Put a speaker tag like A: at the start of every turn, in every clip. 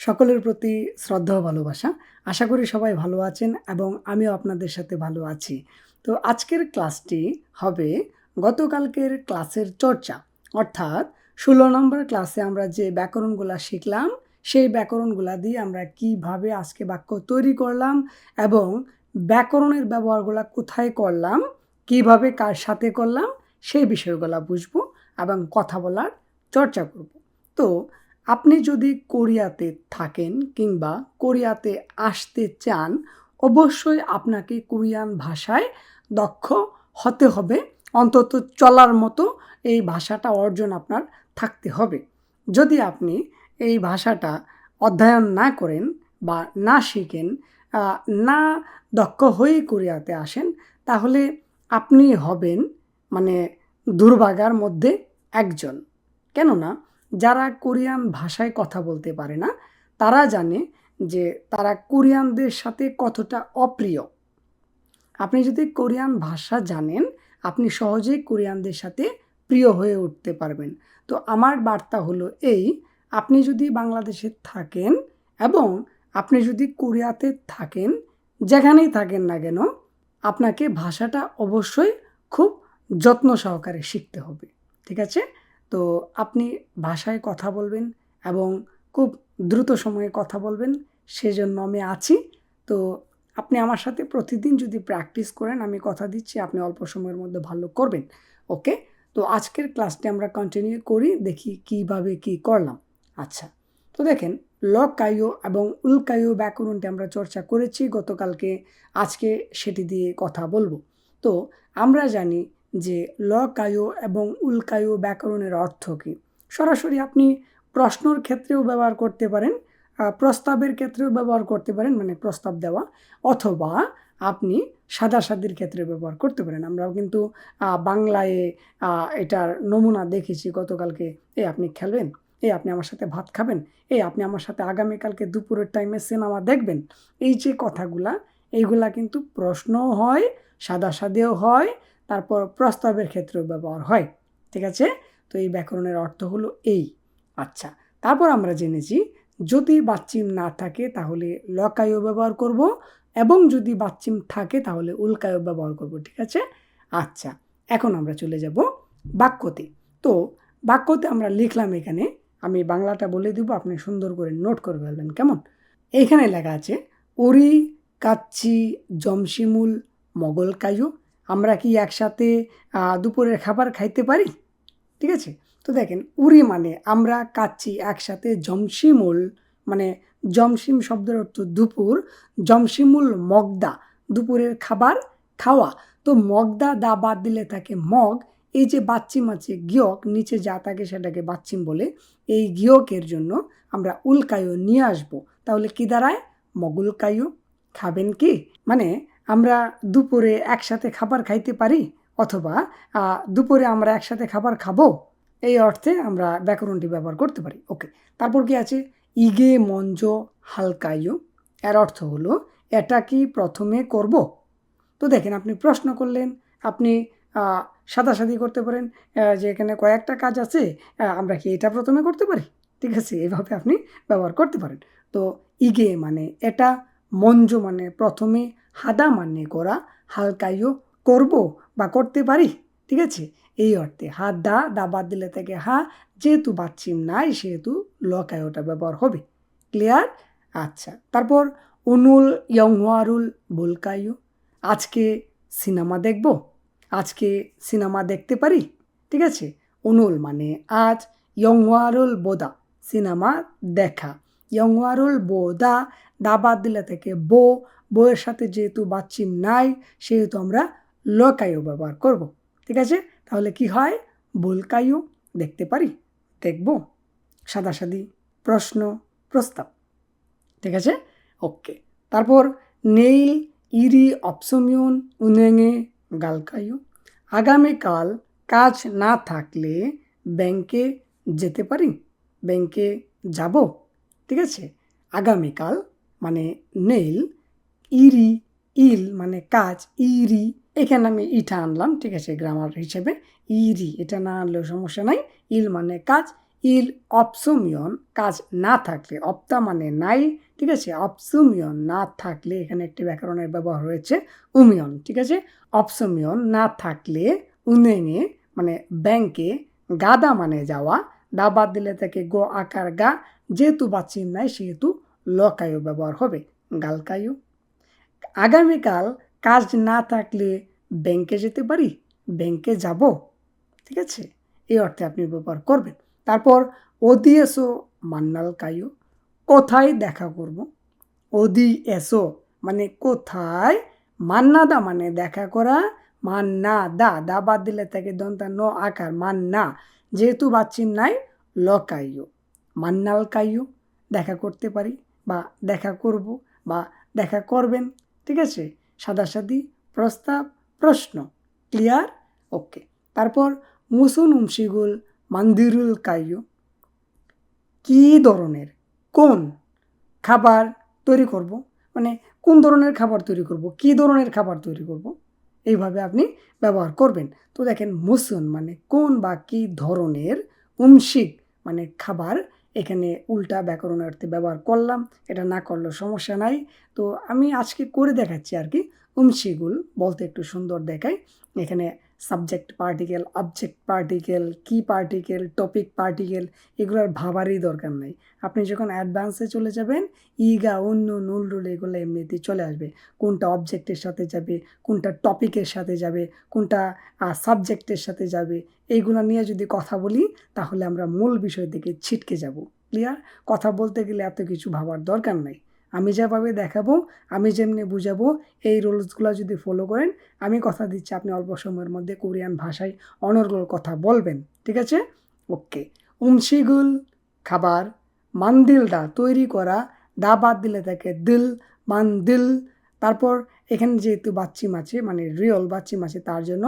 A: সকলের প্রতি শ্রদ্ধা ও ভালোবাসা। আশা করি সবাই ভালো আছেন এবং আমিও আপনাদের সাথে ভালো আছি। তো আজকের ক্লাসটি হবে গতকালকের ক্লাসের চর্চা। অর্থাৎ ষোলো নম্বর ক্লাসে আমরা যে ব্যাকরণগুলা শিখলাম, সেই ব্যাকরণগুলা দিয়ে আমরা কীভাবে আজকে বাক্য তৈরি করলাম এবং ব্যাকরণের ব্যবহারগুলা কোথায় করলাম, কীভাবে কার সাথে করলাম, সেই বিষয়গুলো বুঝব এবং কথা বলার চর্চা করব। তো আপনি যদি কোরিয়াতে থাকেন কিংবা কোরিয়াতে আসতে চান, অবশ্যই আপনাকে কোরিয়ান ভাষায় দক্ষ হতে হবে। অন্তত চলার মতো এই ভাষাটা অর্জন আপনার থাকতে হবে। যদি আপনি এই ভাষাটা অধ্যয়ন না করেন বা না শিখেন না দক্ষ হয়ে কোরিয়াতে আসেন, তাহলে আপনি হবেন মানে দুর্ভাগার মধ্যে একজন। কেননা যারা কোরিয়ান ভাষায় কথা বলতে পারে না, তারা জানে যে তারা কোরিয়ানদের সাথে কতটা অপ্রিয়। আপনি যদি কোরিয়ান ভাষা জানেন, আপনি সহজেই কোরিয়ানদের সাথে প্রিয় হয়ে উঠতে পারবেন। তো আমার বার্তা হলো এই, আপনি যদি বাংলাদেশে থাকেন এবং আপনি যদি কোরিয়াতে থাকেন, যেখানেই থাকেন না কেন, আপনাকে ভাষাটা অবশ্যই খুব যত্ন সহকারে শিখতে হবে। ঠিক আছে? তো আপনি ভাষায় কথা বলবেন এবং খুব দ্রুত সময়ে কথা বলবেন, সেজন্য আমি আছি। তো আপনি আমার সাথে প্রতিদিন যদি প্র্যাকটিস করেন, আমি কথা দিচ্ছি, আপনি অল্প সময়ের মধ্যে ভালো করবেন। ওকে? তো আজকের ক্লাসটি আমরা কন্টিনিউ করি, দেখি কীভাবে কি করলাম। আচ্ছা তো দেখেন, লকায়ু এবং উল্কায়ু ব্যাকরণটি আমরা চর্চা করেছি, গতকালকে আজকে সেটি দিয়ে কথা বলব। তো আমরা জানি যে লকায়ু এবং উল্কায়ু ব্যাকরণের অর্থ কী? সরাসরি আপনি প্রশ্নর ক্ষেত্রেও ব্যবহার করতে পারেন প্রস্তাবের ক্ষেত্রেও ব্যবহার করতে পারেন মানে প্রস্তাব দেওয়া, অথবা আপনি সাদাসাদির ক্ষেত্রে ব্যবহার করতে পারেন। আমরাও কিন্তু বাংলায় এটার নমুনা দেখেছি গতকালকে। এই আপনি খেলবেন, এই আপনি আমার সাথে ভাত খাবেন, এই আপনি আমার সাথে আগামীকালকে দুপুরের টাইমে সিনেমা দেখবেন। এই যে কথাগুলা, এইগুলা কিন্তু প্রশ্নও হয় সাদা সাদাসাদেও হয় তারপর প্রস্তাবের ক্ষেত্রেও ব্যবহার হয়। ঠিক আছে? তো এই ব্যাকরণের অর্থ হলো এই। আচ্ছা তারপর আমরা জেনেছি, যদি বাচ্চিম না থাকে তাহলে লকায়ও ব্যবহার করব এবং যদি বাচ্চিম থাকে তাহলে উল্কায়ও ব্যবহার করব। ঠিক আছে? আচ্ছা এখন আমরা চলে যাব বাক্যতে। তো বাক্যতে আমরা লিখলাম এখানে, আমি বাংলাটা বলে দিব, আপনি সুন্দর করে নোট করে ফেলবেন, কেমন? এইখানে লেখা আছে উরি কাচ্চি জমশিমুল মগল কায়ু আমরা কি একসাথে দুপুরের খাবার খাইতে পারি? ঠিক আছে? তো দেখেন, উরি মানে আমরা কাচ্ছি একসাথে জমশিমুল মানে জমশিম শব্দের অর্থ দুপুর, জমশিমুল মগদা, দুপুরের খাবার খাওয়া। তো মগদা দা বাদ দিলে থাকে মগ, এই যে বাচ্চিম আছে গিয়ক, নিচে যা থাকে সেটাকে বাচ্চিম বলে। এই গিয়কের জন্য আমরা উল্কায়ু নিয়ে আসব। তাহলে কি দাঁড়ায়? মগুলকায়ু খাবেন কি? মানে আমরা দুপুরে একসাথে খাবার খাইতে পারি অথবা দুপুরে আমরা একসাথে খাবার খাব, এই অর্থে আমরা ব্যাকরণটি ব্যবহার করতে পারি। ওকে, তারপর কি আছে? ইগে মঞ্জ হালকায়ু। এর অর্থ হলো, এটা কি প্রথমে করব? তো দেখেন, আপনি প্রশ্ন করলেন, আপনি সাদাসাদি করতে পারেন যে এখানে কয়েকটা কাজ আছে আমরা কি এটা প্রথমে করতে পারি? ঠিক আছে, এভাবে আপনি ব্যবহার করতে পারেন। তো ইগে মানে এটা মঞ্জ মানে প্রথমে হাদা মানে করা হালকায়ু করব বা করতে পারি, ঠিক আছে? এই অর্থে হা দা দা বাদ দিলে থেকে হা, যেহেতু বাচ্চিম নাই, সেহেতু লকায়টা ব্যবহার হবে। ক্লিয়ার? আচ্ছা তারপর উনুল ইয়ংহুয়ারুল বুলকায়ু। আজকে সিনেমা দেখব? আজকে সিনেমা দেখতে পারি? ঠিক আছে? অনুল মানে আজ ইয়ংহুয়ারুল বোদা, সিনেমা দেখা। ইয়ংহুয়ারুল বোদা দা বাদ দিলে থেকে বো বইয়ের সাথে যেহেতু বাচ্চিম নাই, সেহেতু আমরা লকায়ু ব্যবহার করব। ঠিক আছে? তাহলে কি হয়? বুলকায়ু, দেখতে পারি? দেখব। সাদাসাদি প্রশ্ন, প্রস্তাব। ঠিক আছে? ওকে তারপর নেইল, ইরি, অপসমিউন উনেঙে গালকায়ু। আগামীকাল কাজ না থাকলে ব্যাংকে যেতে পারি? ব্যাংকে যাব? ঠিক আছে? আগামীকাল নেইল, ইরি, ইল মানে কাজ ইরি। এখানে আমি ইটা আনলাম, ঠিক আছে গ্রামার হিসেবে। ইরি, এটা না আনলেও সমস্যা নাই। ইল মানে কাজ ইল অপসুমিয়ন কাজ না থাকলে। অপ্তা মানে নাই ঠিক আছে, অপসুমিয়ন না থাকলে, এখানে একটি ব্যাকরণের ব্যবহার হয়েছে উমিয়ন, ঠিক আছে। অপসুমিয়ন না থাকলে উনেঙে মানে ব্যাংকে গাদা মানে যাওয়া, দা বাদ দিলে তাকে গো আকার গা, যেহেতু বাচ্চিম নাই, সেহেতু লকায়ু ব্যবহার হবে, গালকায়ু। আগামীকাল কাজ না থাকলে ব্যাংকে যেতে পারি, ব্যাংকে যাব, ঠিক আছে? এই অর্থে আপনি ব্যবহার করবেন। তারপর ওদি এসো মান্নাল কায়ু কোথায় দেখা করব? ওদি এসো মানে কোথায়? মান্নাদা মানে দেখা করা মান্না দা দা বাদ দিলে তাকে দন্তা ন আকার, মান্না। যেহেতু বাচ্চিম নাই লকাইও মান্নাল কাইও দেখা করতে পারি। বা দেখা করব বা দেখা করবেন, ঠিক আছে? সাদাসাদি, প্রস্তাব, প্রশ্ন, ক্লিয়ার? ওকে। তারপর মুসুন উমশিগুল মান্দিরুল কাইও কী ধরনের? কোন খাবার তৈরি করব? মানে কোন ধরনের খাবার তৈরি করব? কী ধরনের খাবার তৈরি করব? এইভাবে আপনি ব্যবহার করবেন। তো দেখেন, মুসুন মানে কোন বা কী ধরনের উমশিক মানে খাবার এখানে উল্টা ব্যাকরণ অর্থে ব্যবহার করলাম, এটা না করলেও সমস্যা নাই। তো আমি আজকে করে দেখাচ্ছি আর কি, উমশিগুল বলতে একটু সুন্দর দেখায়। এখানে সাবজেক্ট পার্টিকেল অবজেক্ট পার্টিকেল কি পার্টিকেল টপিক পার্টিকেল এগুলোর ভাবারই দরকার নেই। আপনি যখন অ্যাডভান্সে চলে যাবেন, ইগা, অন্য নুল রুল এগুলো এমনিতেই চলে আসবে। কোনটা অবজেক্টের সাথে যাবে, কোনটা টপিকের সাথে যাবে, কোনটা সাবজেক্টের সাথে যাবে, এইগুলো নিয়ে যদি কথা বলি, তাহলে আমরা মূল বিষয় থেকে ছিটকে যাব। ক্লিয়ার কথা বলতে গেলে এত কিছু ভাবার দরকার নাই। আমি যেভাবে দেখাবো, আমি যেমনি বুঝাবো, এই রুলসগুলো যদি ফলো করেন, আমি কথা দিচ্ছি আপনি অল্প সময়ের মধ্যে কোরিয়ান ভাষায় অনর্গল কথা বলবেন, ঠিক আছে? ওকে। উমশিগুল খাবার, মান্দিলটা তৈরি করা দা বাদ দিলে থাকে দিল, মান্দিল। তারপর এখানে যেহেতু বাচ্চিম আছে মানে রিয়ল বাচ্চিম আছে তার জন্য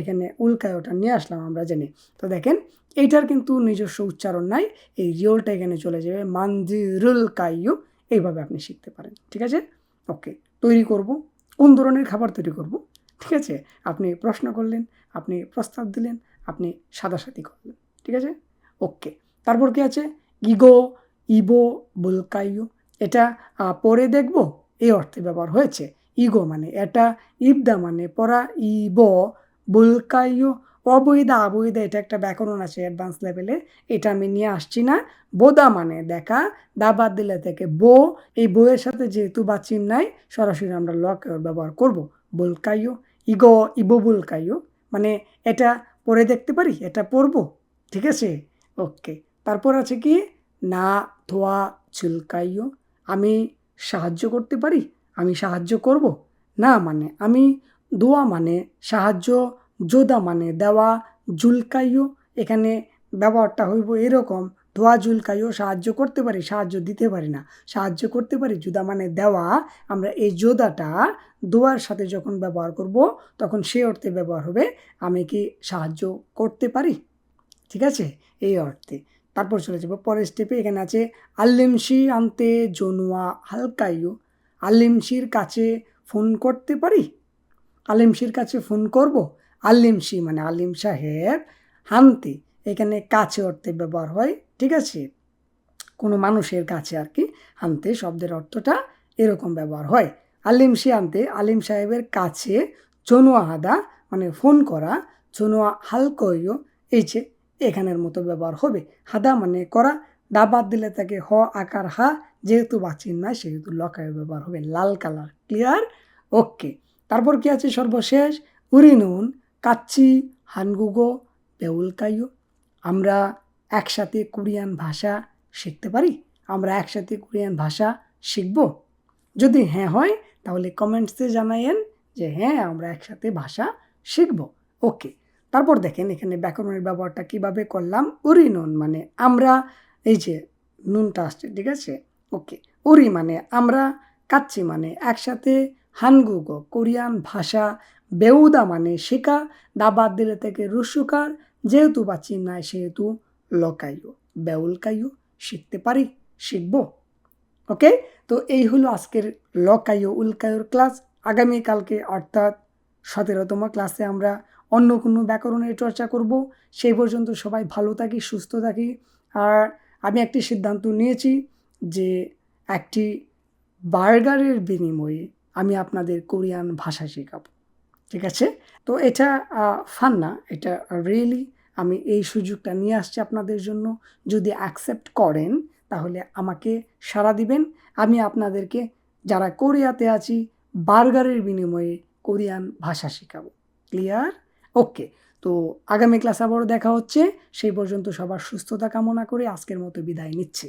A: এখানে উল্কায় ওটা নিয়ে আসলাম আমরা জানি। তো দেখেন, এইটার কিন্তু নিজস্ব উচ্চারণ নাই, এই রিয়লটা এখানে চলে যাবে, মান্দিরুল কাইয়ু এইভাবে আপনি শিখতে পারেন, ঠিক আছে? ওকে তৈরি করব, কোন ধরনের খাবার তৈরি করব, ঠিক আছে? আপনি প্রশ্ন করলেন, আপনি প্রস্তাব দিলেন, আপনি সাদাসাদি করলেন, ঠিক আছে? ওকে তারপর কি আছে? ইগো, ইবো বুলকাইও এটা পরে দেখব এই অর্থে ব্যবহার হয়েছে। ইগো মানে এটা, ইবদা মানে পড়া ইব বুলকাইও অবৈধা অবৈধা এটা একটা ব্যাকরণ আছে অ্যাডভান্স লেভেলে এটা আমি নিয়ে আসছি না। বোদা মানে দেখা, দা বাদ দিলে থেকে বো। এই বইয়ের সাথে যেহেতু বাচিম নাই, সরাসরি আমরা লক ব্যবহার করব। বুলকাইও। ইগো, ইবো বুলকাইও। মানে এটা পরে দেখতে পারি, এটা পড়ব ঠিক আছে? ওকে তারপর আছে কি? না ধোয়া চুলকাইও। আমি সাহায্য করতে পারি? আমি সাহায্য করব? না মানে আমি দোয়া মানে সাহায্য যোদা মানে দেওয়া, জুলকাইও, এখানে ব্যবহারটা হইব এরকম। ধোয়া, জুলকাইও সাহায্য করতে পারি, সাহায্য দিতে পারি না। সাহায্য করতে পারি, জুদা মানে দেওয়া। আমরা এই জোদাটা দোয়ার সাথে যখন ব্যবহার করব, তখন সে অর্থে ব্যবহার হবে, আমি কি সাহায্য করতে পারি? ঠিক আছে? এই অর্থে। তারপর চলে যাব, পরের স্টেপে এখানে আছে, আল্লিমশি আনতে জনুয়া হালকাইও। আল্লিমশির কাছে ফোন করতে পারি? আলিমশির কাছে ফোন করব? আলিমশি মানে আলিম সাহেব, হানতে। এখানে কাছে অর্থে ব্যবহার হয়, ঠিক আছে? কোনো মানুষের কাছে আর কি, হানতে শব্দের অর্থটা এরকম ব্যবহার হয়। আলিমশি আনতে, আলিম সাহেবের কাছে চনুয়া হাদা মানে ফোন করা, চনুয়া হালকইও এই যে এখানের মতো ব্যবহার হবে। হাদা মানে করা দাবাত দিলে তাকে হ, আকার, হা, যেহেতু বাচিন না, সেহেতু লকায় ব্যবহার হবে। লাল কালার, ক্লিয়ার? ওকে। তারপর কি আছে সর্বশেষ? উরিনুন। কাচ্চি, হানগুগো বেউলকাইও আমরা একসাথে কোরিয়ান ভাষা শিখতে পারি? আমরা একসাথে কোরিয়ান ভাষা শিখব? যদি হ্যাঁ হয়, তাহলে কমেন্টসে জানাইয়েন যে হ্যাঁ আমরা একসাথে ভাষা শিখব। ওকে, তারপর দেখেন এখানে ব্যাকরণের ব্যবহারটা কীভাবে করলাম? উরি নুন মানে আমরা, এই যে নুনটা আসছে, ঠিক আছে? ওকে, উরি মানে আমরা কাচ্ছি মানে একসাথে হানগুগো, কোরিয়ান ভাষা, বেউদা মানে শেখা দাবাদ দিলে থেকে রুসুকার যেহেতু বা চিন্নায় সেহেতু লকাইও, বেউলকাইও, শিখতে পারি, শিখব। ওকে? তো এই হলো আজকের লকাইও উলকায়োর ক্লাস। আগামীকালকে অর্থাৎ সতেরোতম ক্লাসে আমরা অন্য কোনো ব্যাকরণের চর্চা করব। সেই পর্যন্ত সবাই ভালো থাকি, সুস্থ থাকি। আর আমি একটি সিদ্ধান্ত নিয়েছি যে একটি বার্গারের বিনিময়ে আমি আপনাদের কোরিয়ান ভাষা শেখাবো, ঠিক আছে? তো এটা ফান না, এটা রিয়েলি আমি এই সুযোগটা নিয়ে আসছি আপনাদের জন্য। যদি অ্যাকসেপ্ট করেন, তাহলে আমাকে সাড়া দিবেন। আমি আপনাদেরকে, যারা কোরিয়াতে আছি, বার্গারের বিনিময়ে কোরিয়ান ভাষা শেখাবো। ক্লিয়ার ওকে তো আগামী ক্লাস আবারও দেখা হচ্ছে। সেই পর্যন্ত সবার সুস্থতা কামনা করে আজকের মতো বিদায় নিচ্ছি।